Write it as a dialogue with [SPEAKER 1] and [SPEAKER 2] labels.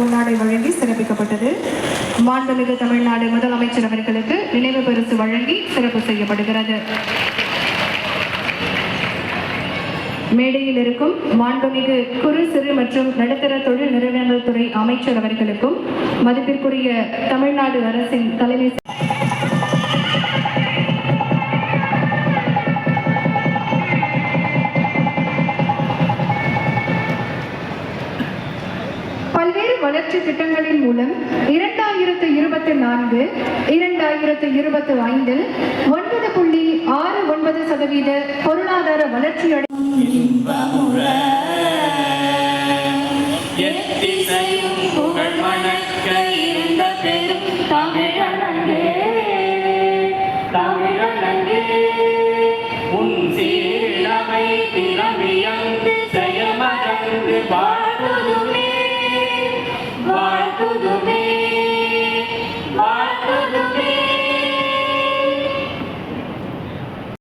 [SPEAKER 1] பூநாடை வழங்கி சிறப்பிக்கப்பட்டது. மாண்புமிகு தமிழ்நாடு முதலமைச்சர் அவர்களுக்கு நினைவு பரிசு வழங்கி சிறப்பு செய்யப்படுகிறது. மேடையில் இருக்கும் மாண்புமிகு குறு சிறு மற்றும் நடுத்தர தொழில் நிறுவனங்கள் துறை அமைச்சர் அவர்களுக்கும் மதிப்பிற்குரிய தமிழ்நாடு அரசின் தலைமை பல்வேறு வளர்ச்சி திட்டங்களின் மூலம் இரண்டாயிரத்து இருபத்தி நான்கு இரண்டாயிரத்து இருபத்தி ஐந்தில் ஒன்பது புள்ளி ஆறு ஒன்பது சதவீத பொருளாதார வளர்ச்சி அடை
[SPEAKER 2] எத்திசையும் உன் சீரமை tudo bem.